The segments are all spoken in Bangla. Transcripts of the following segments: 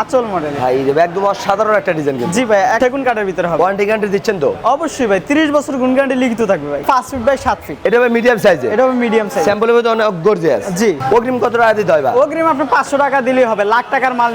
আচল মডেল ভাই এই একদম অসাধারণ একটা ডিজাইন কিন্তু। জি ভাই সেগুন কাঠের ভিতরে হবে। ওয়ারেন্টি গ্যারান্টি দিচ্ছেন তো? অবশ্যই ভাই তিরিশ বছর গুণ গ্যারান্টি লিখিত থাকবে ভাই। ফিট বাই সাত ফিট এটা মিডিয়াম সাইজে এটা হবে মিডিয়াম সাইজ স্যাম্পলের মধ্যে অনেক গর্জিয়াস জি। অগ্রিম কত টাকা দিতে অগ্রিম আপনি টাকা দিলেই হবে লাখ টাকার মাল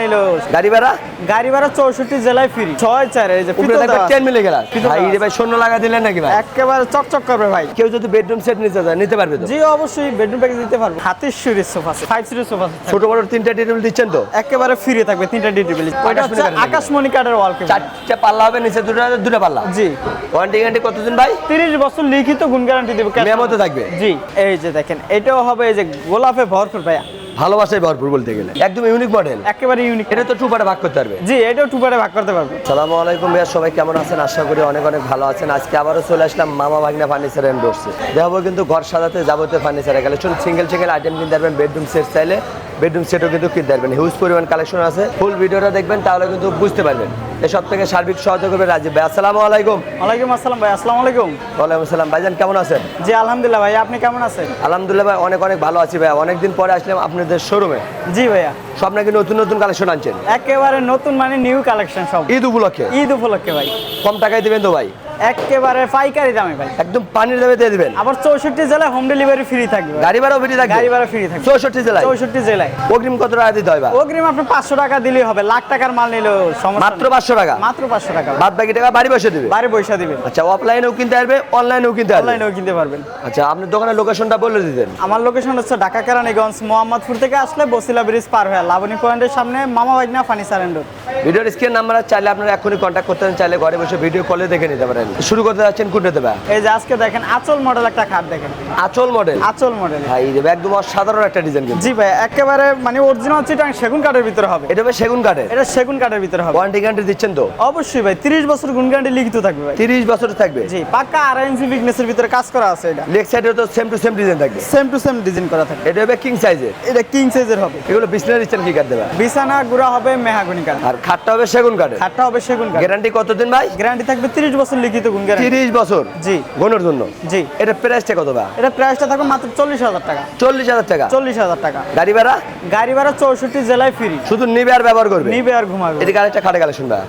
গাড়ি ভাড়া? গাড়ি ভাড়া চৌষট্টি জেলায় ফ্রি ছয় চার এই যে উপরে দেওয়া। টেন মিলে পিতল ভাই এই ভাই শূন্য লাগা দিলেন নাকি ভাই? একেবারে চকচক করবে ভাই। কেউ যদি বেডরুম সেট নিতে চায় নিতে পারবে তো? জি অবশ্যই বেডরুম প্যাকেজ দিতে পারব। হাতের series sofa five series sofa ছোট বড় তিনটা টেবিল দিচ্ছেন তো? একেবারে ফ্রি থাকবে তিনটা ডিটেবিল ওইটা হচ্ছে আকাশমণি কাঠের ওয়াল কেবল চারটা পাল্লা হবে নিচে দুটো দুটো পাল্লা। জি। ওয়ারেন্টি গ্যারান্টি কতদিন ভাই? তিরিশ বছর লিখিত গুণ গ্যারান্টি দেবে। মেমোতে থাকবে? জি এই যে দেখেন এটাও হবে এই যে গোলাপে ভরপুর ভাইয়া। ভালোবাসায় ভরপুর বলতে গেলে। একদম ইউনিক মডেল একেবারে ইউনিক এটা তো ভাগ করতে পারবে। জি এটাও ভাগ করতে পারবে। সালামু আলাইকুম ভাইয়া সবাই কেমন আছেন? আশা করি অনেক অনেক ভালো আছেন। আজকে আবারও চলে আসলাম মামা ভাগনা ফার্নিচার এন্ড ডোরসে দেখাবো কিন্তু ঘর সাজাতে যাবতীয় furniture collection single single item কিনতে পারবেন বেডরুম সেট চাইলে বেডরুম সেটও কিন্তু কিনতে পারবেন। হিউজ পরিমাণ কালেকশন আছে। ফুল ভিডিওটা দেখবেন তাহলে কিন্তু বুঝতে পারবেন। এসব থেকে সার্বিক সহায়তা করবে রাজীব ভাই। আসসালামু আলাইকুম। ওয়ালাইকুম আসসালাম ভাই আসসালামু আলাইকুম। ওয়ালাইকুম আসসালাম। ভাইজান কেমন আছেন? জি আলহামদুলিল্লাহ ভাই আপনি কেমন আছেন? আলহামদুলিল্লাহ ভাই অনেক অনেক ভালো আছি ভাই অনেকদিন পরে আসলাম আপনাদের শোরুমে জি ভাইয়া। সব নাকি নতুন নতুন কালেকশন আনছেন? একেবারে নতুন মানে নিউ কালেকশন সব। ঈদ উপলক্ষে? ঈদ উপলক্ষে ভাই। কম টাকায় দিবেন তো ভাই? একেবারে পাইকারি দামে ভাই। একদম পানির দামে দিয়ে দিবেন। আবার চৌষট্টি জেলায় হোম ডেলিভারি ফ্রি থাকবে। গাড়ি ভাড়াও ফ্রি থাকবে? গাড়ি ভাড়া ফ্রি থাকবে। চৌষট্টি জেলায়? চৌষট্টি জেলায়। অগ্রিম কত টাকা দিতে হয় বা? অগ্রিম আপনি পাঁচশো টাকা দিলেই হবে। লাখ টাকার মাল নিলেও সমস্যা মাত্র। পাঁচশো টাকা? মাত্র পাঁচশো টাকা বাদ বাকি টাকা বাড়ি বসে দিবে? বাড়ি পয়সা দিবেন আচ্ছা অফলাইনেও কিনতে পারবে অনলাইনেও কিনতে পারবে? অনলাইনেও কিনতে পারবেন। আচ্ছা আপনার দোকানের লোকেশনটা বলে দিতেন। আমার লোকেশন হচ্ছে ঢাকা কেরানীগঞ্জ মোহাম্মদপুর থেকে আসলে বসিলা ব্রিজ পার হয়ে লাবণী পয়েন্টের সামনে মামা ভাগনা ফার্নিচার এন্ড ভিডিওর স্ক্রিন নাম্বার চাইলে আপনারা এখনই কন্ট্যাক্ট করতে চাইলে ঘরে বসে ভিডিও কলে দেখে নিতে পারেন। শুরু করতে যাচ্ছেন কোনটা দেবা? এই যে আজকে দেখেন আচল মডেল একটা খাট দেখেন। আচল মডেল আচল মডেল ভাই এই যে একদম অসাধারণ একটা ডিজাইন কিন্তু। জি ভাই একেবারে মানে অরিজিনাল চিটাং সেগুন কাঠের ভিতরে হবে। এটা ভাই সেগুন কাঠের? এটা সেগুন কাঠের ভিতরে হবে। ওয়ারেন্টি গ্যারান্টি দিচ্ছেন তো? অবশ্যই ভাই তিরিশ বছর গুণ গ্যারান্টি লিখিত থাকবে ভাই। তিরিশ বছর থাকবে? জি পাক্কা আড়াই ইঞ্চি বিগনেসের ভিতরে কাজ করা আছে এটা। লেগ সাইডে তো সেম টু সেম ডিজাইন থাকবে। সেম টু সেম ডিজাইন করা থাকে এটা হবে কিং সাইজের এটা কিং সাইজের হবে। এগুলো বিছনা দিচ্ছেন কি কাঠ দেবা? বিছানা গুড়া হবে মেহাগনি কাঠ। আর খাটটা হবে সেগুন কাঠের? খাটটা হবে সেগুন কাঠ। গ্যারান্টি কতদিন ভাই? গ্যারান্টি থাকবে তিরিশ বছর লিখিত গুণ তিরিশ বছর জি। গণের জন্য। জি। এটা প্রাইসটা কত বা এটা প্রাইসটা থাকবে মাত্র চল্লিশ হাজার টাকা। চল্লিশ হাজার টাকা? চল্লিশ হাজার টাকা। গাড়ি ভাড়া? গাড়ি ভাড়া চৌষট্টি জেলায় ফ্রি শুধু নিবে আর ব্যবহার করবে? নিবে আর ঘুমাবে। এদিকে আরেকটা খাটে কালেকশন ভাই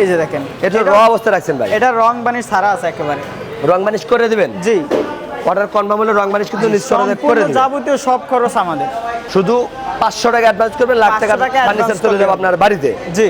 এই যে দেখেন। এটা র অবস্থা রাখছেন ভাই। এটা রং বানিশ সারা আছে একেবারে। রং বানিশ করে দিবেন? জি। অর্ডার কনফার্ম হলে রং বানিশ কিন্তু নিশ্চয় করে সম্পূর্ণ দিবেন। যাবতীয় সব খরচ আমাদের। শুধু পাঁচশো টাকা অ্যাডভান্স করবেন লাখ টাকা ফার্নিচার চলে যাবে আপনার বাড়িতে। জি।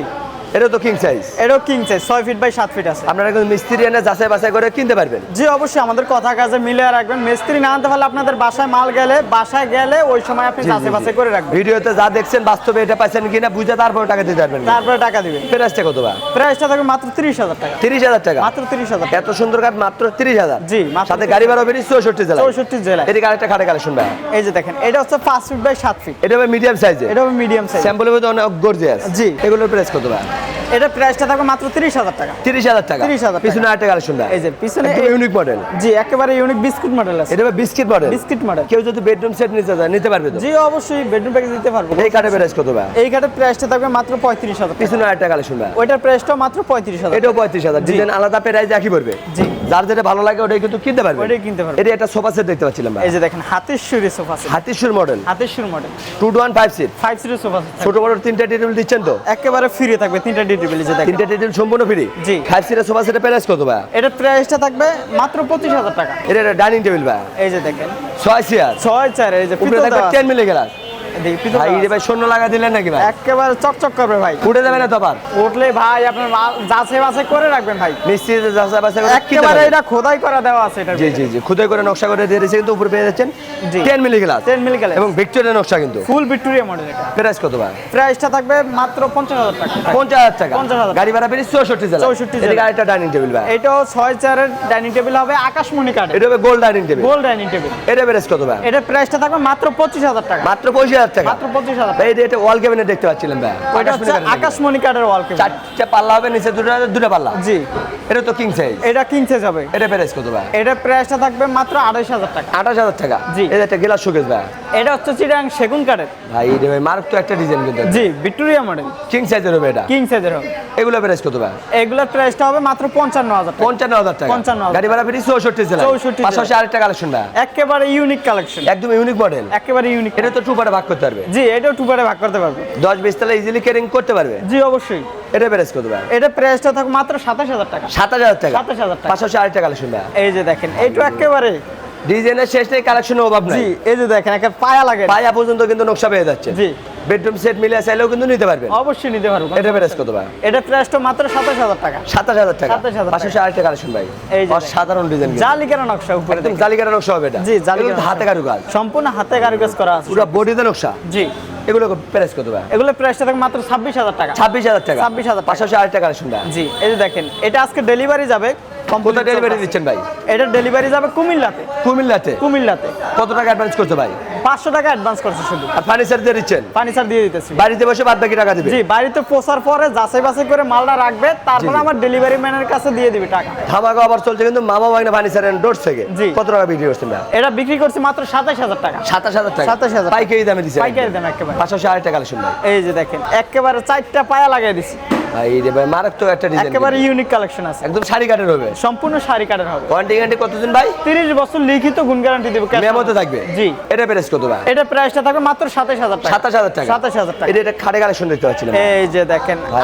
এটা তো কিং সাইজ এটাও কিং সাইজ ছয় ফিট বাই সাত ফিট আছে। আপনারা কিন্তু মিস্ত্রি এনে যাচাই বাছাই করে কিনতে পারবেন। জি অবশ্যই আমাদের কথা কাজে মিলে রাখবেন। মিস্ত্রি না আনতে পারলে আপনাদের বাসায় মাল গেলে বাসায় গেলে ওই সময় আপনি যাচাই বাছাই করে রাখবেন। ভিডিওতে যা দেখছেন বাস্তবে এটা পাইছেন কিনা বুঝে তারপরে টাকা দিতে পারবেন। তারপরে টাকা দিবেন। প্রাইসটা কত বা? প্রাইসটা থাকবে মাত্র তিরিশ হাজার টাকা। তিরিশ হাজার টাকা। মাত্র তিরিশ হাজার এত সুন্দর কাঠ মাত্র তিরিশ হাজার। জি, সাথে গাড়ি ভাড়া বেরিয়ে চৌষট্টি জেলা চৌষট্টি জেলায়। এদিকে আরেকটা খাটে কালেকশন ভাই। এই যে দেখেন এটা হচ্ছে পাঁচ ফিট বাই সাত ফিট এটা হবে মিডিয়াম সাইজে এটা হবে মিডিয়াম সাইজ স্যাম্পলের মধ্যে অনেক গর্জিয়াস জি। এগুলোর প্রাইস কত ভাই? Yeah. এটা প্রাইসটা থাকবে মাত্র তিরিশ হাজার টাকা। তিরিশ হাজার টাকা। 30,000 টাকা। পিছনে আরেকটা কালেকশন ভাই এই যে পিছনে ইউনিক মডেল জি একেবারে ইউনিক বিস্কুট মডেল আছে। এটা বিস্কিট মডেল বিস্কিট মডেল কেউ যদি বেডরুম সেট নিতে চায় নিতে পারবে তো? জি অবশ্যই বেডরুম প্যাকেজ দিতে পারব। এই কাঠে প্রাইস কত ভাই? এই কাঠের প্রাইসটা থাকবে মাত্র পঁয়ত্রিশ হাজার টাকা। পিছনে আরেকটা কালেকশন ভাই ওইটার প্রাইসটাও মাত্র পঁয়ত্রিশ হাজার এটাও পঁয়ত্রিশ হাজার। ডিজাইন আলাদা প্রাইস একই পড়বে। জি। যার যেটা ভালো লাগে ওটাই কিন্তু কিনতে পারবে। ওইটাই কিনতে পারবে। এটা একটা সোফা সেট দেখতে পাচ্ছিলাম ভাই। এই যে দেখেন হাতের সুরি সোফা সেট হাতিশুর মডেল হাতের সুর model two one five seat five সিটের সোফা সেট ছোট বড় তিনটা টেবিল দিচ্ছেন তো? একেবারে ফ্রি থাকবে তিনটা ডিটেবিল যে দেখেন। তিনটা টেবিল সম্পূর্ণ ফ্রি জি। ফাইভ সিটের সোফা সেটের প্রাইস কত ভাই? এটার প্রাইসটা থাকবে মাত্র পঁচিশ হাজার টাকা। এটা ডাইনিং টেবিল ভাই। এই যে দেখেন। ছয় চেয়ার ছয় চার এই যে উপরে থাকবে দেওয়া। টেন মিলে গেলাস ভাই রে ভাই শূন্য লাগা দিলেন নাকি ভাই। একেবারে চকচক করবে ভাই। উঠে যাবে না তো উঠলে ভাই আপনার মাল যাচাই বাছাই করে রাখবেন ভাই। যাচাই বাছাই করে একেবারে এটা খোদাই করা দেওয়া আছে এটা জি জি জি খুদাই করে নকশা করে দিয়ে দিয়েছে কিন্তু উপরে পেয়ে যাচ্ছেন জি। টেন মিলি গ্লাস টেন মিল গেলে এবং ভিক্টোরিয়া নকশা কিন্তু। ফুল ভিক্টোরিয়া মডেল এটা। প্রাইস কত ভাই? প্রাইসটা থাকবে মাত্র পঞ্চাশ হাজার টাকা। পঞ্চাশ হাজার টাকা। 50,000 গাড়ি ভাড়া জেলা। 64 জেলা। এদিকে আরেকটা ডাইনিং টেবিল ভাই। এটাও ছয় চারের ডাইনিং টেবিল হবে আকাশমণি কাঠের এটা হবে গোল্ড ডাইনিং টেবিল গোল ডাইনিং টেবিল এটা প্রাইস কত ভাই? এটার প্রাইসটা থাকবে মাত্র পঁচিশ হাজার টাকা। মাত্র পঁচিশ হাজার টাকা। মাত্র পঁচিশ হাজার ভাই এটা ওয়াল কেবিনে দেখতে পাচ্ছিলাম ভাই। ওইটা হচ্ছে আকাশমণি কাঠের ওয়াল কেবিন চারটে পাল্লা হবে নিচে দুটো দুটো পাল্লা? জি। এটা তো কিং সাইজ এটা কিনছে হবে। এটা প্রাইস কত ভাই? এটা প্রাইসটা থাকবে মাত্র আড়াইশ হাজার টাকা। আঠাশ হাজার টাকা। জি। এটা একটা গেলাস শোকেস ভাই। এটা হচ্ছে চিটাং সেগুন কাঠের। ভাই এটা ভাই মার্ক তো একটা ডিজাইন কিন্তু জি ভিক্টোরিয়া মডেল কিং সাইজের হবে এটা? কিং সাইজের হবে। এগুলো প্রাইস কত ভাই? এগুলোর প্রাইসটা হবে মাত্র পঞ্চান্ন হাজার টাকা। পঞ্চান্ন হাজার টাকা। 55,000 গাড়ি ভাড়া ফিরি চৌষট্টি জেলা। 64 পাশাপাশি আরেকটা কালেকশন ভাই। একেবারে ইউনিক কালেকশন একদম ইউনিক মডেল একেবারে ইউনিক এটা তো টু পারে ভাগ করতে পারবে। জি এটাও টুপারে ভাগ করতে পারবে। দশ বিশ তালা ইজিলি ক্যারিং করতে পারবে? জি অবশ্যই। এটা প্রাইস কত ভাই? এটা প্রাইসটা থাকবে মাত্র সাতাশ হাজার টাকা। সাতাশ হাজার টাকা। 27,000 টাকা। পাশাপাশি আরেকটা কালেকশন ভাই। এই যে দেখেন এইটা একেবারে ডিজাইনের শেষ নেই কালেকশনের অভাব নাই। জি এই যে দেখেন একটা পায়া লাগে। পায়া পর্যন্ত কিন্তু নকশা পেয়ে যাচ্ছে। জি। বেডরুম সেট মিলে চাইলেও কিন্তু নিতে পারবেন। অবশ্যই নিতে পারব। এটা প্রাইস কত ভাই? এটা প্রাইসটা মাত্র সাতাশ হাজার টাকা। সাতাশ হাজার টাকা। 27,000 টাকা। পাশাপাশি আরেকটা কালেকশন ভাই। এই যে। সাধারণ ডিজাইন জালিকার নকশা উপরে একদম। জালিকাটা নকশা হবে এটা। জি জালিকার হাতে কারু কাজ সম্পূর্ণ হাতে কারুকাজ করা আছে। পুরো বডিতে নকশা। জি। এগুলো প্রাইস কত ভাই? এগুলো প্রাইসটা থাকবে মাত্র ছাব্বিশ হাজার টাকা। ছাব্বিশ হাজার টাকা। 26,000 টাকা। পাশাপাশি আরেকটা কালেকশন ভাই। জি এই যে দেখেন এটা আজকে ডেলিভারি যাবে কোথায় ডেলিভারি দিচ্ছেন ভাই? এটা ডেলিভারি যাবে কুমিল্লাতে। কুমিল্লাতে? কুমিল্লাতে। কত টাকা অ্যাডভান্স করতে ভাই? পাঁচশো টাকা অ্যাডভান্স করছে শুধু। আর ফার্নিচার দিয়ে দিচ্ছেন? ফার্নিচার দিয়ে দিতেছি। বাড়িতে বসে বাদ বাকি টাকা দিবে? জি বাড়িতে পোষার পরে যাচাই বাছাই করে মালটা রাখবে তারপরে আমার ডেলিভারি ম্যানের কাছে দিয়ে দিবে টাকা। ধামাকা আবার চলছে কিন্তু মামা ভাগনা ফার্নিচার এন্ড ডোরস থেকে। জি। কত টাকা বিক্রি করছেন ভাই? এটা বিক্রি করছি মাত্র সাতাশ হাজার টাকা। সাতাশ হাজার টাকা? 27,000 টাকা। পাইকারি দামে দিচ্ছে পাইকারি দাম একেবারে। পাশাপাশি আরেকটা কালেকশন ভাই এই যে দেখেন একেবারে চারটা পায়া লাগিয়ে দিছি। ভাই রে ভাই মারাত্মক একটা ডিজাইন একেবারে ইউনিক কালেকশন আছে। একদম শাড়ি কাটের হবে। সম্পূর্ণ শাড়ি কাটার হবে। ওয়ারেন্টি গ্যারান্টি কতদিন ভাই? তিরিশ বছর লিখিত গুণ গ্যারান্টি দেবো। মেমোতে থাকবে? জি। এটা প্রাইস কত ভাই? এটা প্রাইসটা থাকবে মাত্র টাকা। সাতাশ হাজার টাকা। সাতাশ হাজার টাকা। এটা এটা খাটে কালেকশন দেখতে পাচ্ছিলাম এই যে দেখেন ভাই,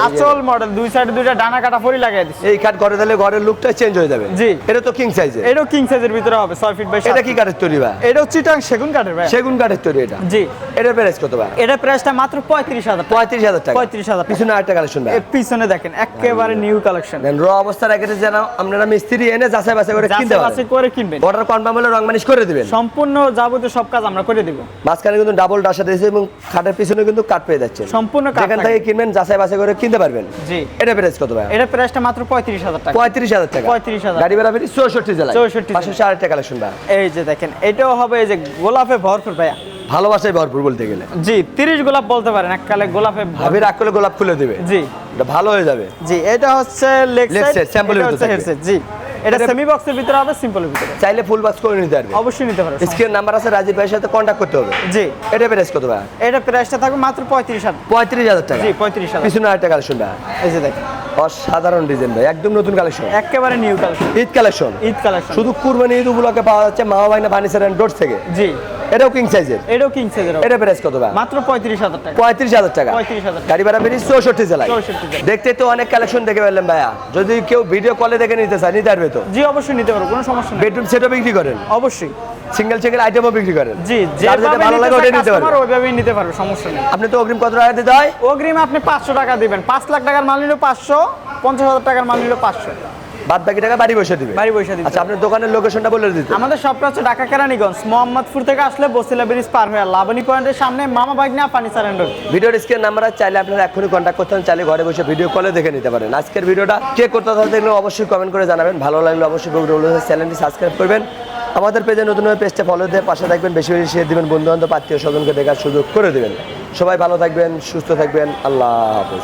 মডেল দুই সাইডে দুইটা ডানা কাটা লাগিয়ে দিছি। এই খাট ঘরে দিলে ঘরের লুকটা চেঞ্জ হয়ে যাবে। জি। এটা তো কিং সাইজের এটাও কিং সাইজের ভিতরে হবে ছয় ফিট বাই এটা কি কাঠের তৈরি ভাই? এটাও চিটাং সেগুন কাঠের ভাই। সেগুন কাঠের তৈরি এটা। জি। এটা প্রাইস কত ভাই? এটা প্রাইসটা মাত্র পঁয়ত্রিশ হাজার টাকা। পঁয়ত্রিশ হাজার টাকা। 35,000 টাকা। পিছনে আরেকটা কালেকশন ভাই। পিছনে দেখেন একেবারে নিউ কালেকশন দেন র অবস্থা রেখেছে যেন আপনারা মিস্ত্রি এনে যাচাই বাছাই করে কিনতে যাচাই পারেন। বাছাই করে কিনবেন। অর্ডার কনফার্ম হলে রং মানিশ করে দিবেন। সম্পূর্ণ যাবতীয় সব কাজ আমরা করে দিব। মাঝখানে কিন্তু ডাবল ডাসা দিয়েছে এবং খাটের পিছনে কিন্তু কাট পেয়ে যাচ্ছে সম্পূর্ণ যেখান থাকবে। থেকে কিনবেন যাচাই বাছাই করে কিনতে পারবেন। জি। এটা প্রাইস কত ভাই এটা প্রাইসটা মাত্র পঁয়ত্রিশ হাজার টাকা। পঁয়ত্রিশ হাজার টাকা। 35,000 গাড়ি ভাড়া ফেরি চৌষট্টি জেলায়। 64 পাশাপাশি আরেকটা কালেকশন ভাই এই যে দেখেন এটাও হবে এই যে গোলাপে ভরপুর ভাইয়া। ভালোবাসায় ভরপুর বলতে গেলে। জি তিরিশ গোলাপ বলতে পারেন এককালে গোলাপে ভর- ভাবি রাগ করলে গোলাপ খুলে দিবে। জি। এটা ভালো হয়ে যাবে। জি এটা হচ্ছে লেগ সাইড ভিতরে হেডসেট জি। এটা সেমি বক্সের ভিতরে হবে সিম্পলের ভিতরে। চাইলে ফুল করে নিতে পারবে। অবশ্যই নিতে পারবে স্ক্রিন নাম্বার আছে রাজীব ভাইয়ের সাথে করতে হবে। জি। এটা প্রাইস কত ভাই এটা প্রাইসটা থাকবে মাত্র টাকা। জি পিছনে আরেকটা কালেকশন ভাই এই যে দেখেন। অসাধারণ ডিজাইন ভাই একদম নতুন কালেকশন একেবারে new collection Eid collection Eid collection শুধু কুরবানি ঈদ উপলক্ষে পাওয়া যাচ্ছে মামা ভাইনা ফার্নিচার অ্যান্ড ডোরস থেকে। জি। এটাও কিং সাইজের এটাও কিং সাইজের এটা প্রাইস কত ভাই? মাত্র পঁয়ত্রিশ হাজার টাকা। পঁয়ত্রিশ হাজার টাকা। 35,000 গাড়ি ভাড়া বেরিয়ে চৌষট্টি জেলায়। 64 জেলায়। দেখতে তো অনেক কালেকশন দেখে পেলাম ভাইয়া। যদি কেউ ভিডিও কলে দেখে নিতে চায় নিতে পারবে তো? জি অবশ্যই নিতে পারব কোনো সমস্যা নেই। বেডরুম সেটও বিক্রি করেন? অবশ্যই। সিঙ্গেল সিঙ্গেল আইটেমও বিক্রি করেন? জি যার যেটা ভালো লাগে নিতে নিতে পারবে। ওইভাবেই নিতে পারবে সমস্যা নেই। আপনি তো অগ্রিম কত টাকা দিতে হয়? অগ্রিম আপনি পাঁচশো টাকা দিবেন। পাঁচ লাখ টাকার মাল নিল পাঁচশো পঞ্চাশ হাজার টাকার মাল নিল পাঁচশো। বাদ বাকি টাকা বাড়ি বসে দিবে। বাড়ি পয়সা দিতে আচ্ছা আপনার দোকানের লোকেশনটা বলে দিতে। আমাদের সবটা হচ্ছে ঢাকা কেরানীগঞ্জ। মোহাম্মদপুর থেকে আসলে বসিলা ব্রিজ পার হয়ে লাবণী পয়েন্টের সামনে মামা ফার্নিচার ভিডিওর স্ক্রিন নাম্বার চাইলে আপনারা এখনই কন্ট্যাক্ট করতে পারেন চাইলে ঘরে বসে ভিডিও কলে দেখে নিতে পারেন। আজকের ভিডিওটা কে করতে থাকলে অবশ্যই কমেন্ট করে জানাবেন। ভালো লাগলে অবশ্যই চ্যানেলটি সাবস্ক্রাইব করবেন। আমাদের পেজে নতুন পেজটা ফলো দিয়ে পাশে থাকবেন বেশি বেশি শেয়ার দিবেন বন্ধু বান্ধব আত্মীয় স্বজনকে দেখার সুযোগ করে দেবেন। সবাই ভালো থাকবেন সুস্থ থাকবেন আল্লাহ হাফেজ।